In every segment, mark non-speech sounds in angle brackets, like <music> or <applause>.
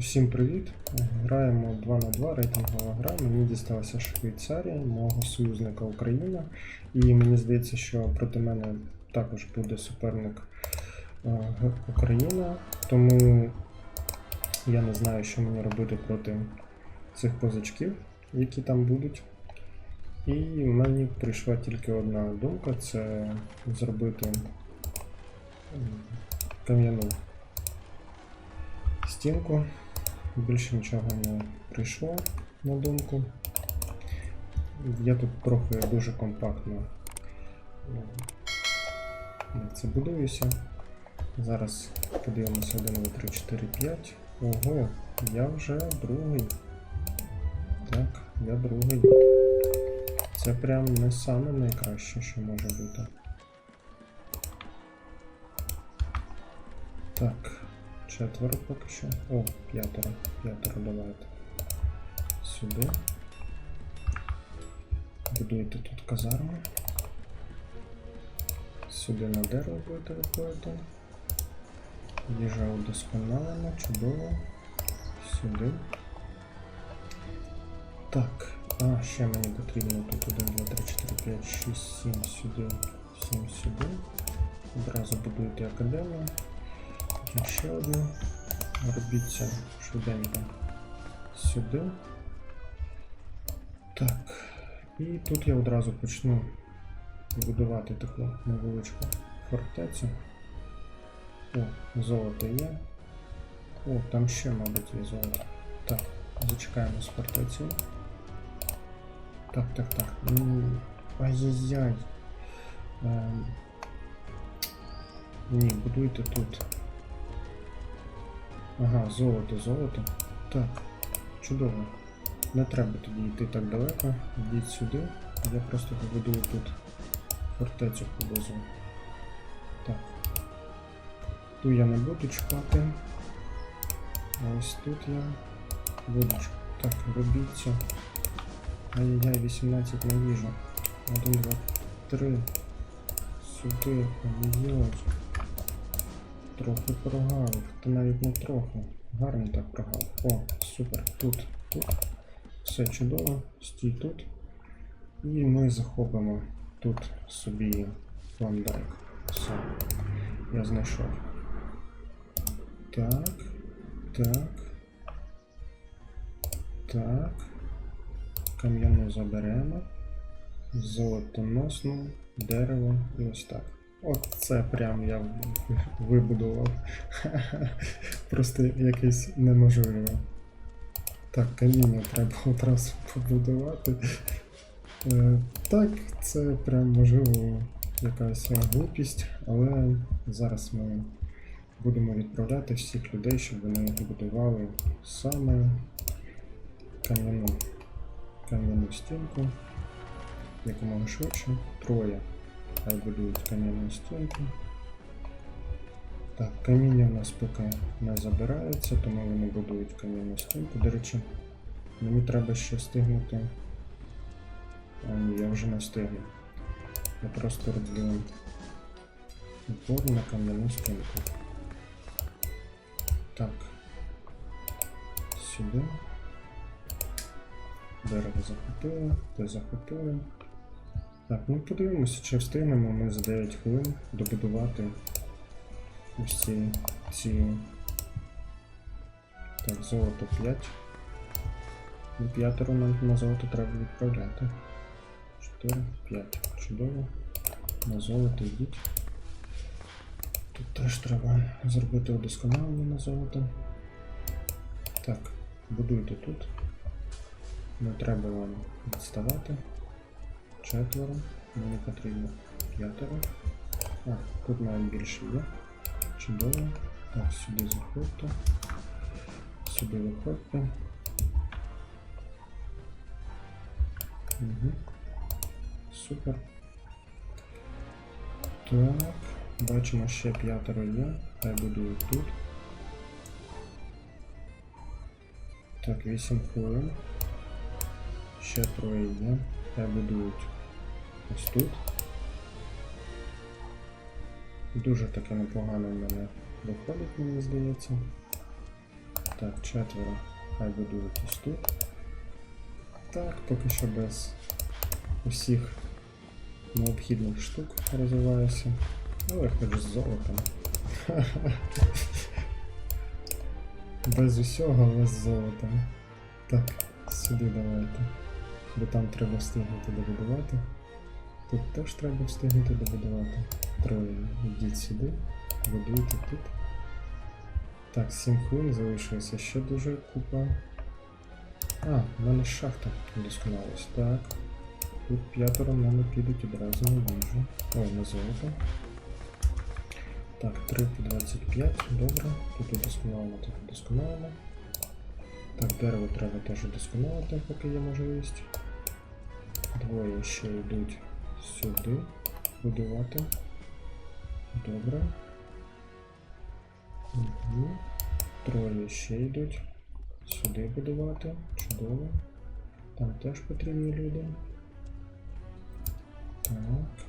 Усім привіт! Граємо 2 на 2 рейтингова гра. Мені дісталася Швейцарія, мого союзника Україна. І мені здається, що проти мене також буде суперник е, Україна. Тому я не знаю, що мені робити проти цих козачків, які там будуть. І мені прийшла тільки одна думка це зробити кам'яну стінку. Більше нічого не прийшло на думку. Я тут трохи дуже компактно е, це будуюся. Зараз подивимося 1, 2, 3, 4, 5. Ого, я вже другий. Так, я другий. Це прям не саме найкраще, що може бути. Так, четверо поки що. О, п'ятеро. П'ятеро давайте. Сюди. Будуйте тут казарму. Сюди на дерево будете виходити. Їжа удосконалена, чудово. Сюди. Так, а, ще мені потрібно тут 1, 2, 3, 4, 5, 6, 7 сюди, 7 сюди. Одразу будуєте академію. Потім ще одну. Робіть це швиденько сюди. Так. І тут я одразу почну будувати таку невеличку фортецю. О, золото є. О, там ще, мабуть, є золото. Так, зачекаємо з фортецею. Так, так, так. Ну, ай-яй-яй. Ем, ні, будуйте тут. Ага, золото, золото. Так, чудово. Не треба тоді йти так далеко. Йдіть сюди. Я просто побудую тут фортецю поблизу. Так. Ту я не буду чекати. А ось тут я буду чекати. Так, робіть це. Ай-яй-яй, 18 на їжу. 1, 2, 3. Сюди. Ой-ой. Трохи прогавив. Та навіть не трохи. Гарно так прогавив. О, супер. Тут. Тут. Все чудово. Стій тут. І ми захопимо тут собі клондайк. Все. Я знайшов. Так. Так. Так. Кам'яну заберемо. Золотоносну, дерево і ось так. От це прям я вибудував. Просто якесь неможливе. Так, каміння треба одразу побудувати. Е, Так, це прям можливо якась глупість, але зараз ми будемо відправляти всіх людей, щоб вони будували саме кам'яну кам'яну стінку якомога швидше. Троє хай будують кам'яну стінку. Так, каміння в нас поки не забирається, тому вони будують кам'яну стінку. До речі, мені треба ще встигнути. А ні, я вже не встигну. Я просто роблю упор на кам'яну стінку. Так. Сюди. Дерево захопили, те захопили. Так, ну подивимося, чи встигнемо ми за 9 хвилин добудувати ось ці, ці... Так, золото 5. Ну, п'ятеро нам на золото треба відправляти. 4, 5. Чудово. На золото йдіть. Тут теж треба зробити удосконалення на золото. Так, будуйте тут. Не треба вам відставати. Четверо. Мені потрібно п'ятеро. А, тут навіть більше є. Чудово. Так, сюди заходьте. Сюди виходьте. Угу. Супер. Так, бачимо ще п'ятеро є. Хай будують тут. Так, 8 хвилин. Ще троє є. Хай будують ось тут. Дуже таке непогано в мене виходить, мені здається. Так, четверо. Хай будують ось тут. Так, поки що без усіх необхідних штук розвиваюся. Ну, я хоч з золотом. <laughs> Без усього, але з золотом. Так, сюди давайте. Бо там треба встигнути добудувати. Тут теж треба встигнути добудувати. Троє йдіть сюди, будуйте тут. Так, 7 хвилин залишилося ще дуже купа. А, в мене шахта удосконалась. Так. Тут п'ятеро в мене підуть одразу на їжу. Ой, на золото. Так, 3 по 25, добре. Тут удосконалено, тут удосконалено. Так, дерево треба теж удосконалити, поки є можливість. Двоє ще йдуть сюди будувати. Добре. Угу. Троє ще йдуть сюди будувати. Чудово. Там теж потрібні люди. Так.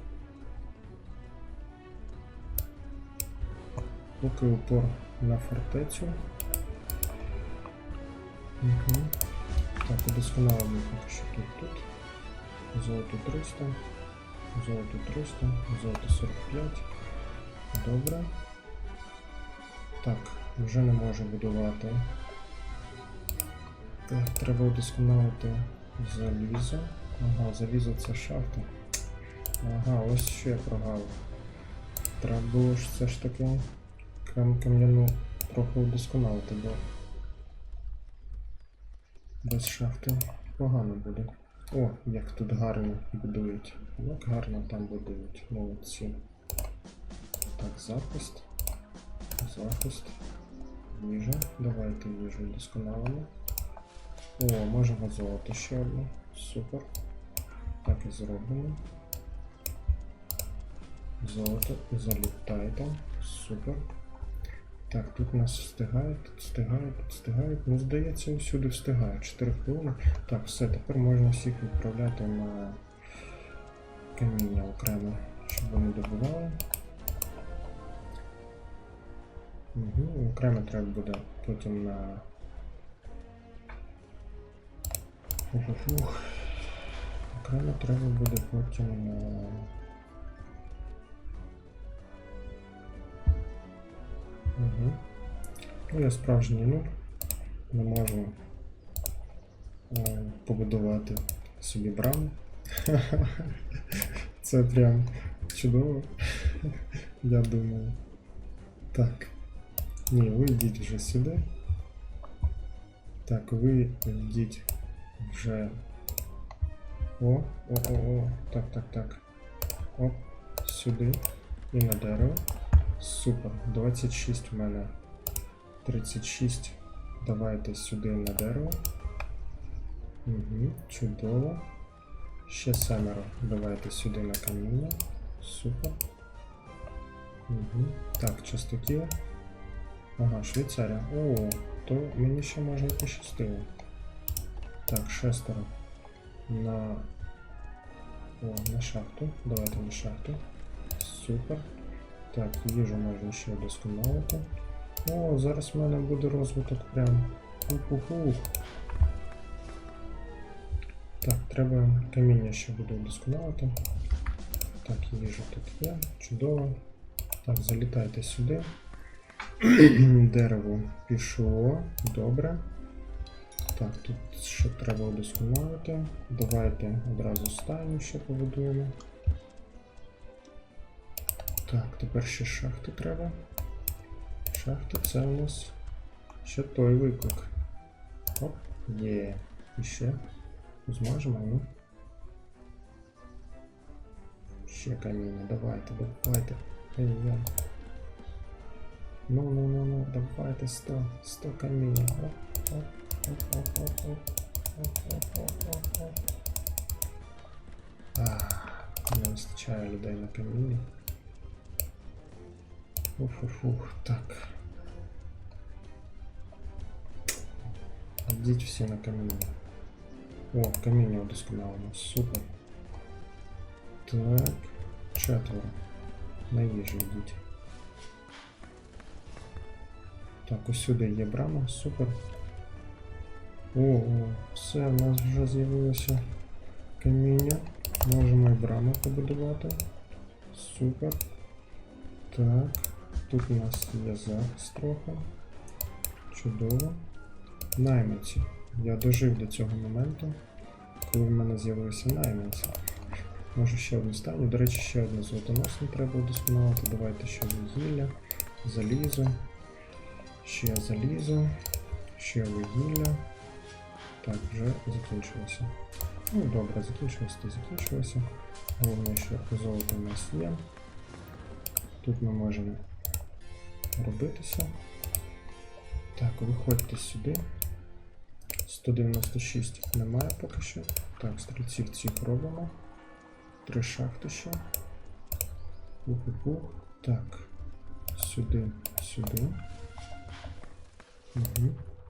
Поки упор на фортецю. Угу. Так, удосконалимо поки що тут тут. Золото 300, золото 300, золото 45. Добре. Так, вже не можу будувати. Так, треба удосконалити залізо. Ага, залізо це шахта. Ага, ось що я прогавив. Треба було ж все ж таки кам- кам'яну трохи удосконалити, бо без шахти погано буде. О, як тут гарно будують. Як гарно там будують. Молодці. Так, захист. Захист. Їжа. Давайте їжу досконалимо. О, можемо золото ще одне. Супер. Так і зробимо. Золото залітайте. Супер. Так, тут нас встигають, тут встигають, тут встигають. Ну, здається, всюди встигають. 4 хвилини. Так, все, тепер можна всіх відправляти на каміння окремо, щоб вони добували. Угу, окремо треба буде потім на. Окремо треба буде потім на. Угу. Ну, я справжній нуб. Не можу е, побудувати собі браму. <laughs> Це прям чудово. Я думаю. Так. Ні, ви йдіть вже сюди. Так, ви йдіть вже. О, о, о, о. Так, так, так. Оп, сюди. І на дерево. Супер. 26 в мене. 36. Давайте сюди на дерево. Угу, чудово. Ще семеро. Давайте сюди на каміння. Супер. Угу. Так, частоті. Ага, Швейцарія. О, то мені ще може пощастило. Так, шестеро. На. О, на шахту. Давайте на шахту. Супер. Так, їжу можна ще вдосконалити. О, зараз в мене буде розвиток прям. Ух-ух-ух. Так, треба каміння ще буде вдосконалити. Так, їжа тут є. Чудово. Так, залітайте сюди. <clears throat> Дерево пішло. Добре. Так, тут ще треба вдосконалити. Давайте одразу стайню ще побудуємо. Так, тепер ще шахти треба. Шахти це у нас ще той виклик. Оп, є. І ще. Зможемо, ну. Ще каміння, давайте, давайте. Ай-яй. Ну, ну, ну, ну, давайте 100, 100 каміння. Оп, оп, оп, оп, оп, оп, оп, оп, оп, оп, оп. Ах, не вистачає людей на каміння. Фу -фу -фу. Так. Идите все на камень. О, камень досконало у нас. Супер. Так. Четверо. На їжу йдіть. Так, усюди ебрама, супер. О, все, у нас уже з'явилося камень. Можемо і браму побудувати. Супер. Так. Тут у нас є захист трохи. Чудово. Найманці. Я дожив до цього моменту, коли в мене з'явилися найманці. Можу ще одну стану. До речі, ще одне золотоносне треба удосконалити. Давайте ще вугілля, залізо, ще залізо, ще вугілля. Так, вже закінчилося. Ну добре, закінчилося, то закінчилося. Головне, що золото у нас є. Тут ми можемо робитися. Так, виходьте сюди. 196 немає поки що. Так, стрільців цих робимо. Три шахти ще. Пух-пух. Так. Сюди, сюди. Угу.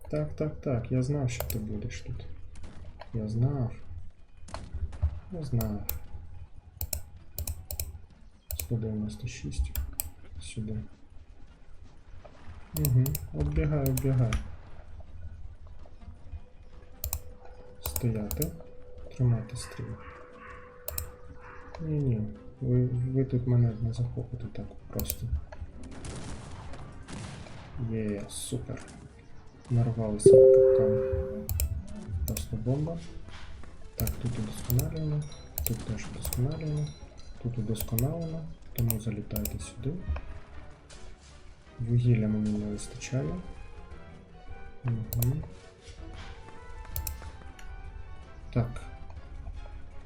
Так, так, так. Я знав, що ти будеш тут. Я знав. Я знав. 196. Сюди. Угу. Оббігай, оббігай. Стояти. Тримати стріл. Ні, ні. Ви, ви тут мене не захопите так просто. Є, супер. Нарвалися на. Просто бомба. Так, тут удосконалюємо. Тут теж удосконалюємо. Тут удосконалено, тому залітайте сюди. Вугілля мені не вистачає. Угу. Так.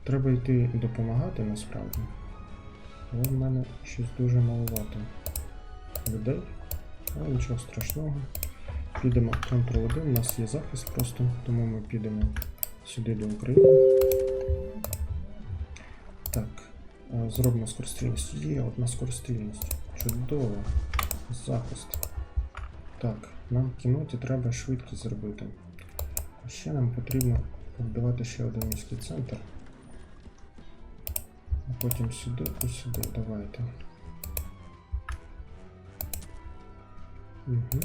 Треба йти допомагати насправді. Але в мене щось дуже маловато людей. Але нічого страшного. Підемо в Ctrl 1, у нас є захист просто, тому ми підемо сюди до України. Так, е, зробимо скорострільність. Є одна скорострільність. Чудово. Захист. Так, нам кіноті треба швидкість зробити. А ще нам потрібно побудувати ще один міський центр. А потім сюди і сюди. Давайте. Угу.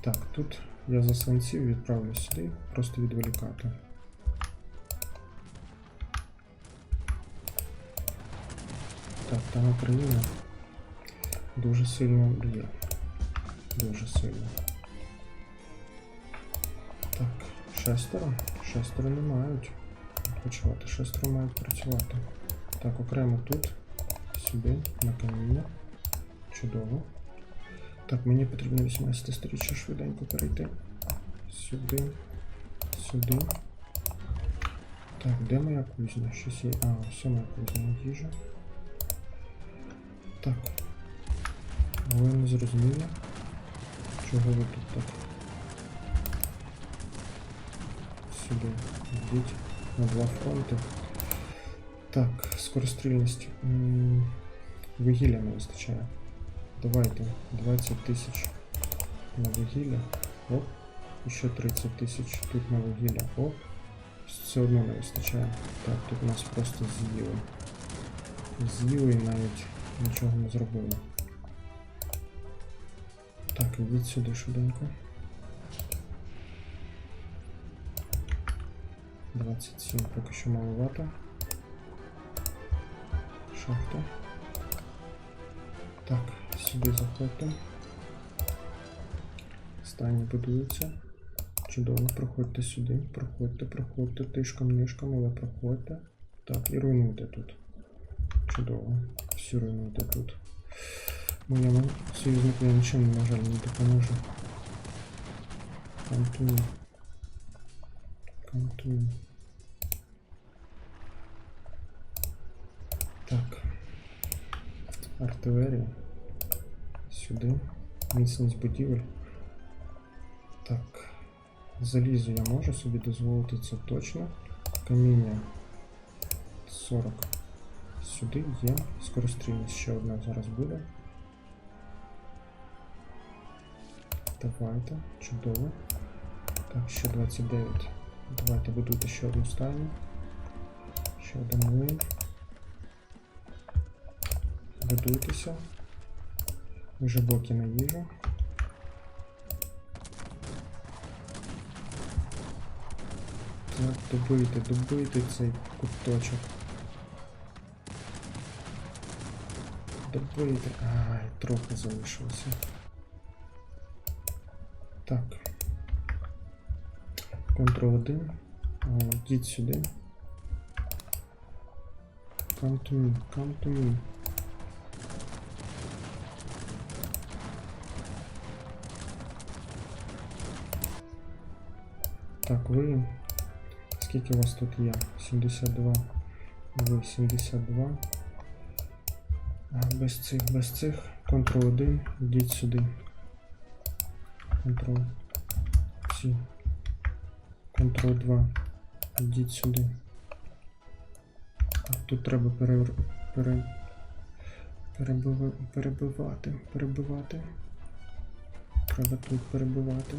Так, тут я засланців відправлю сюди, просто відволікати. Так, там Україна дуже сильно б'є. Дуже сильно. Так, шестеро. Шестеро не мають відпочивати. Шестеро мають працювати. Так, окремо тут, сюди, на каміння. Чудово. Так, мені потрібно 18 сторіччя швиденько перейти. Сюди. Сюди. Так, де моя кузня? Щось є. А, все моя кузня їжа. Так. Ви не зрозуміли? Чого ви тут так? Сюди. Йдіть на два фронти. Так, скорострільність. М, Вугілля не вистачає. Давайте 20 тисяч на вугілля. Оп. І ще 30 тисяч тут на вугілля. Оп. Все одно не вистачає. Так, тут нас просто з'їли. З'їли і навіть нічого не зробили. Так, ідіть сюди швиденько. 27 поки що маловато. Шахта. Так, сюди заходьте. Стані будуються. Чудово, проходьте сюди, проходьте, проходьте тишком, нишком, але проходьте. Так, і руйнуйте тут. Чудово. Всі руйнуйте тут. Моєму союзнику я нічим, на жаль, не допоможу. Кантуй. Кантуй. Так. Артилерія. Сюди. Міцність будівель. Так. Залізо я можу собі дозволити це точно. Каміння 40. Сюди є. Скорострільність ще одна зараз буде. Давайте, чудово. Так, ще 29. Давайте будуйте ще одну стайну. Ще один лин. Будуйтеся. Вже боки на їжу. Так, добуйте, добуйте цей куточок. Добийте. Ай, трохи залишилося. Так. Ctrl 1. Йдіть сюди. Come to me, come to me. Так, ви. Скільки у вас тут є? 72. Ви 72. А, Без цих, без цих. Ctrl 1. Йдіть сюди. Ctrl. Ці. Ctrl 2. Йдіть сюди. Так, тут треба пере, пере, перебива, перебивати. Перебивати. Треба тут перебивати.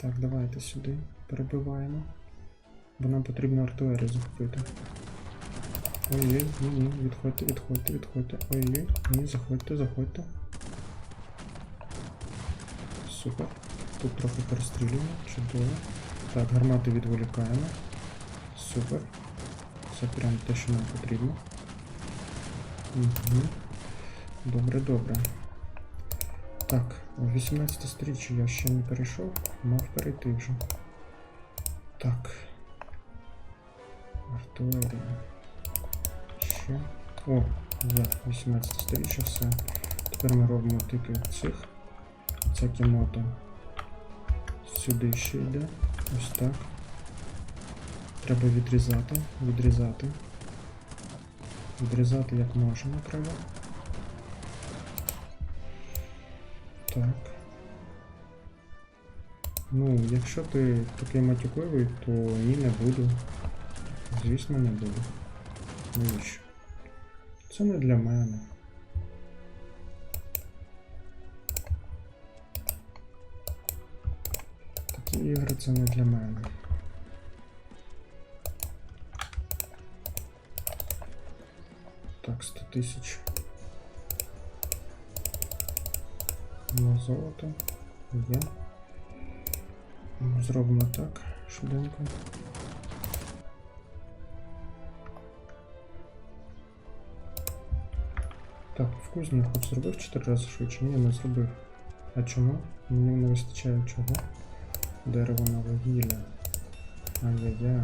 Так, давайте сюди. Перебиваємо. Бо нам потрібно артилерію захопити. Ой-ой, ні, ні, відходьте, відходьте, відходьте. Ой-ой, ні, заходьте, заходьте. Супер. Тут трохи перестрілюємо, чудово. Так, гармати відволікаємо. Супер. Це прям те, що нам потрібно. Угу. Добре, добре. Так, 18 сторіччя я ще не перейшов, мав перейти вже. Так. Артилерія. Ще. О, є 18 сторіччя, все. Тепер ми робимо тільки цих. Ця кімота сюди ще йде. Ось так. Треба відрізати, відрізати. Відрізати як можемо треба. Так. Ну, якщо ти такий матюкливий, то ні, не буду. Звісно, не буду. Навіщо? Це не для мене. Ігри це не для мене. Так, 100 тисяч. На золото. Є. Зробимо так, швиденько. Так, в кузні я хоч зробив 4 рази швидше? Ні, не зробив. А чому? Мені не вистачає чого? Дерево на вугілля. Ай-яй-яй.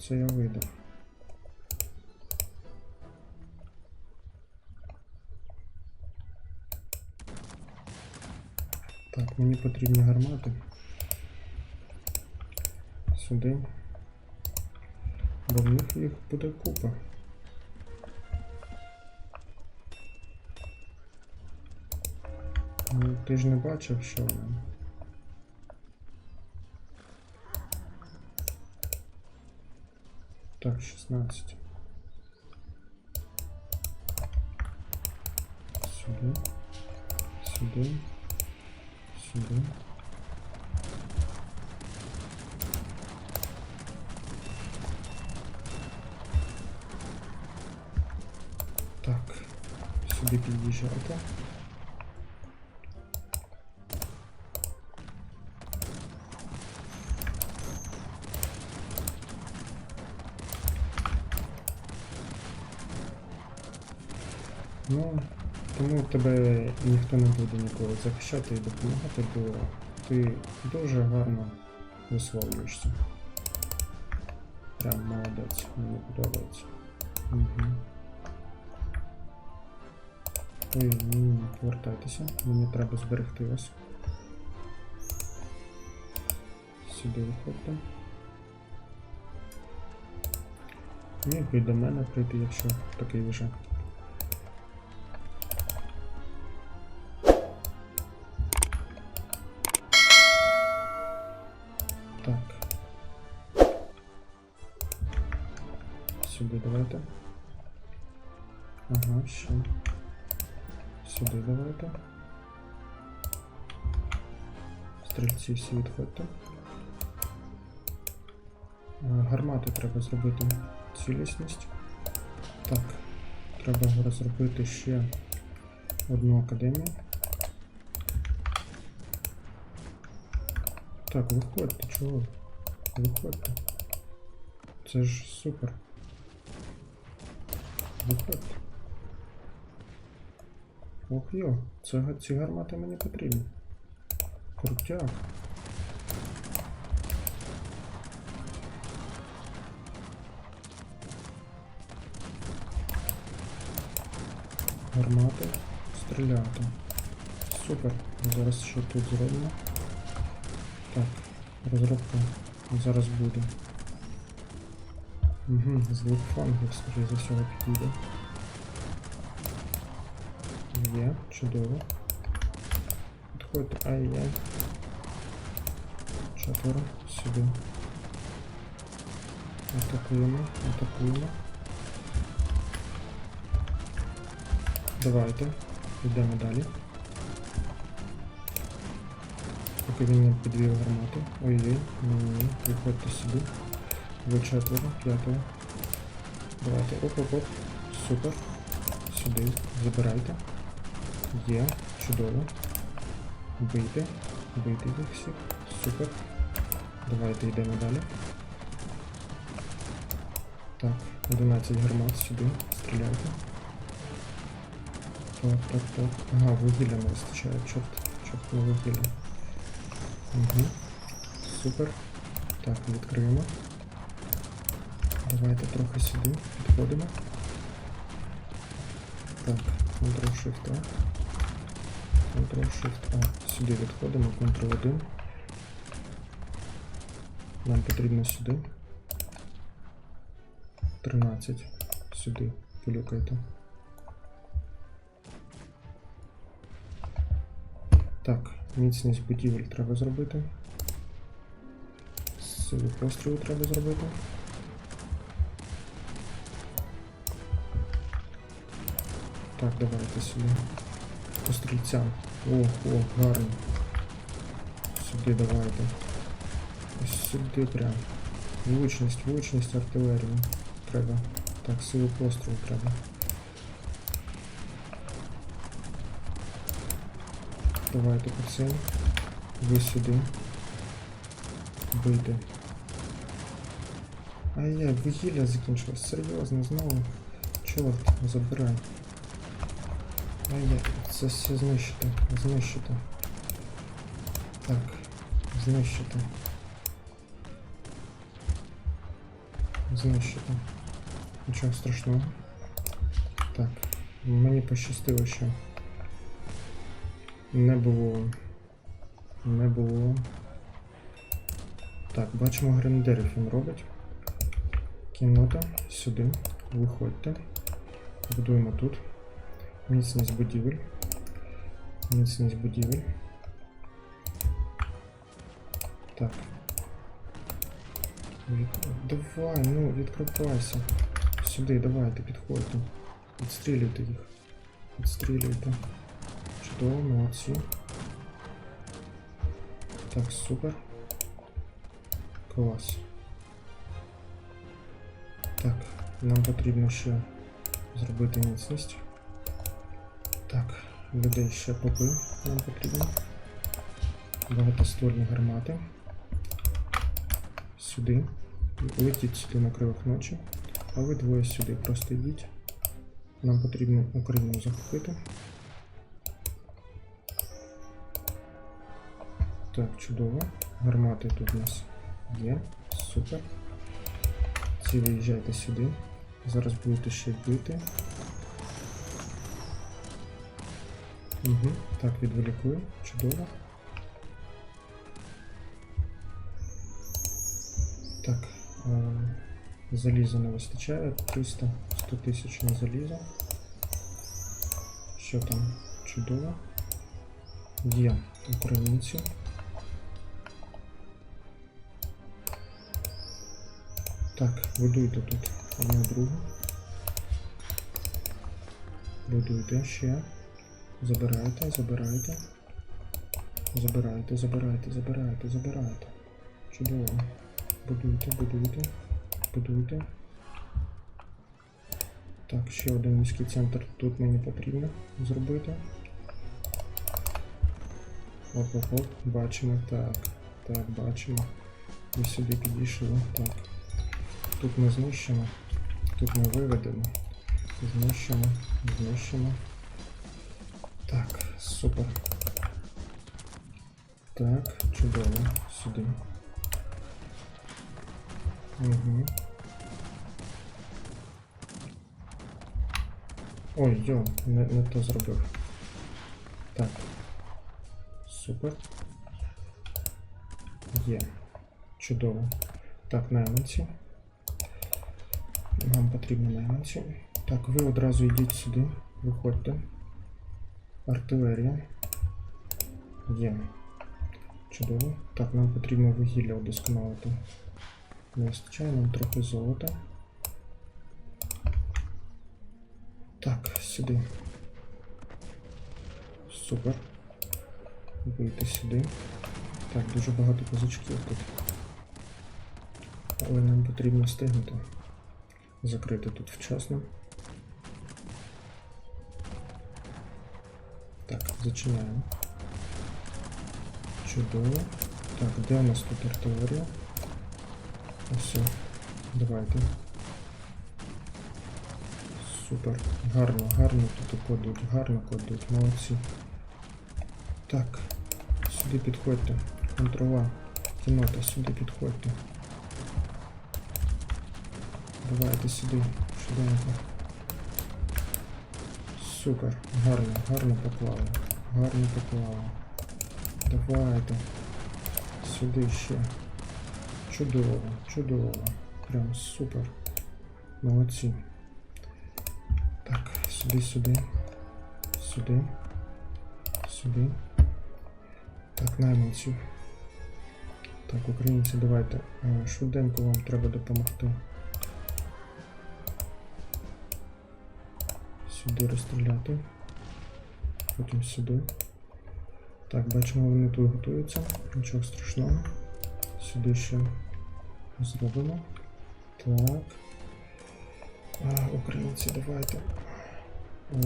Це я видав. Так, мені потрібні гармати. Сюди. Бо в них їх буде купа. Ну, ти ж не бачив, що в Так, 16. Сюди. Сюди. Сюди. Так, сюди під'їжджайте. Ну, тому тебе ніхто не буде ніколи захищати і допомагати, бо ти дуже гарно висловлюєшся. Прям молодець, мені подобається. Угу. Ой, ні, ні, повертайтеся, мені треба зберегти вас. Сюди виходьте. Міг би до мене прийти, якщо такий вже. Ще. Сюди давайте. Стрільці всі відходьте. Гармати треба зробити цілісність. Так, треба розробити ще одну академію. Так, виходьте, чого? Виходьте. Це ж супер. Виходьте. Ох йо, ці гармати мені потрібні. Крутяк. Гармати. Стріляти. Супер. Зараз що тут зробимо? Так, розробка зараз буде. Угу, звук фангів, скоріше за всього, підійде. Є, чудово. Підходьте, ай-яй. Четверо, сюди. Атакуємо, атакуємо. Давайте, йдемо далі. Поки він не підвів гармати. Ой-ой, ні-ні, виходьте сюди. Ви четверо, п'ятого. Давайте, оп-оп-оп. Супер. Сюди. Забирайте. Є. Чудово. Бийте. Бийте їх всіх. Супер. Давайте йдемо далі. Так, 11 гармат сюди. Стріляйте. Так, так, так. Ага, вугілля не вистачає. Чорт, чорт на вугілля. Угу. Супер. Так, відкриємо. Давайте трохи сюди підходимо. Так, Ctrl-Shift. Ctrl-Shift A. Сюди відходимо, Ctrl-1. Нам потрібно сюди. 13. Сюди. Полюкайте. Так, міцність будівель треба зробити. Силу пострілу треба зробити. Так, давайте сюди. По стрільцям. О, о, гарно. Сюди давайте. Ось сюди прям. Влучність, влучність артилерії. Треба. Так, силу пострілу треба. Давайте по цим. Ви сюди. Бийте. Ай-яй, вугілля закінчилось. Серйозно, знову. Чорт, забирай. Ай-яй, це все знищити. Знищити. Так, знищити. Знищити. Нічого страшного. Так, мені пощастило, що не було. Не було. Так, бачимо грендерів він робить. Кімната, сюди, виходьте. Будуємо тут. Міцність будівель. Міцність будівель. Так. Від... Давай, ну, відкривайся. Сюди, давайте, підходьте. Відстрілюйте їх. Відстрілюйте. Чудово, молодці. Так, супер. Клас. Так, нам потрібно ще зробити міцність. Так, людей ще попи нам потрібно. Багатоствольні гармати. Сюди. Летіть сюди на кривах ночі. А ви двоє сюди просто йдіть. Нам потрібно Україну захопити. Так, чудово. Гармати тут у нас є. Супер. Ці виїжджайте сюди. Зараз будете ще бити. Угу. Так, відволікую. Чудово. Так. Е заліза не вистачає. 300 100 тисяч на залізо. Що там? Чудово. Є українці. Так, будуйте тут одну другу. Будуйте ще. Забирайте, забирайте. Забирайте, забирайте, забирайте, забирайте. Чудово. Будуйте, будуйте, будуйте. Так, ще один міський центр тут мені потрібно зробити. Оп-оп-оп, бачимо, так, Так, бачимо. І сюди підійшли. Так. Тут ми знищимо. Тут ми виведемо. Знищимо, знищимо. Так, супер. Так, чудово. Сюди. Угу. Ой, йо, не, не то зробив. Так. Супер. Є. Чудово. Так, найманці. Нам потрібні найманці. Так, ви одразу йдіть сюди. Виходьте. Артилерія. Є. Чудово. Так, нам потрібно вугілля удосконалити. Не вистачає нам трохи золота. Так, сюди. Супер. Вийти сюди. Так, дуже багато козачків тут. Але нам потрібно встигнути. Закрити тут вчасно. Зачиняємо. Чудово. Так, де у нас тут артилерія? Ось. Давайте. Супер. Гарно, гарно тут кладуть, гарно кладуть, молодці. Так, сюди підходьте. Контрова. Кінота, сюди підходьте. Давайте сюди, швиденько. Супер, гарно, гарно поклали. Гарно поклали. Давайте. Сюди ще. Чудово, чудово. Прям супер. Молодці. Так, сюди, сюди. Сюди. Сюди. Так, найманців. Так, українці, давайте. Е, Швиденько вам треба допомогти. Сюди розстріляти. Потім сюди. Так, бачимо, вони тут готуються. Нічого страшного. Сюди ще зробимо. Так. А, українці, давайте. О,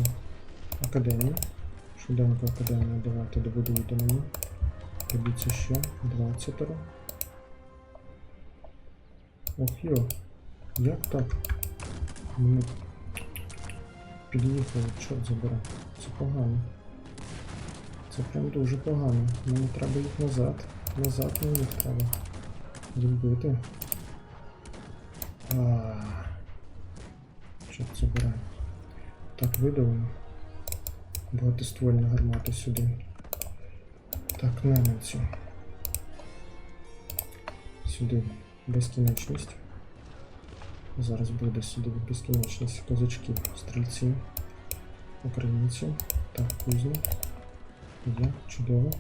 академію. Швиденько академію давайте добудуйте мені. Робіться ще 20. Ох йо. Як так? Ми під'їхали, чорт забере. Це погано. Це прям дуже погано. Мені треба їх назад. Назад мені їх треба. Відбити. А. Чорт забере. Так, видавимо. Багатоствольні гармати сюди. Так, найманці. Сюди безкінечність. Зараз буде сюди безкінечність козачків, стрільці, українці. Так, кузня. Є, чудово.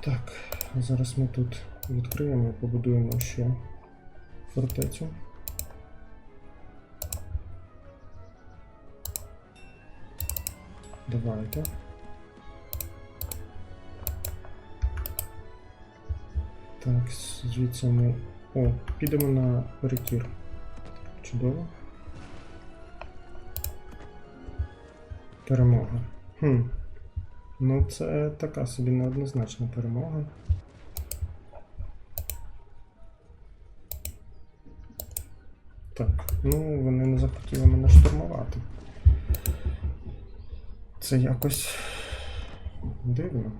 Так, зараз ми тут відкриємо і побудуємо ще фортецю. Давайте. Так, звідси ми. О, підемо на перекір. Чудово. Перемога. Хм. Ну, це така собі неоднозначна перемога. Так, ну вони не захотіли мене штурмувати. Це якось дивно.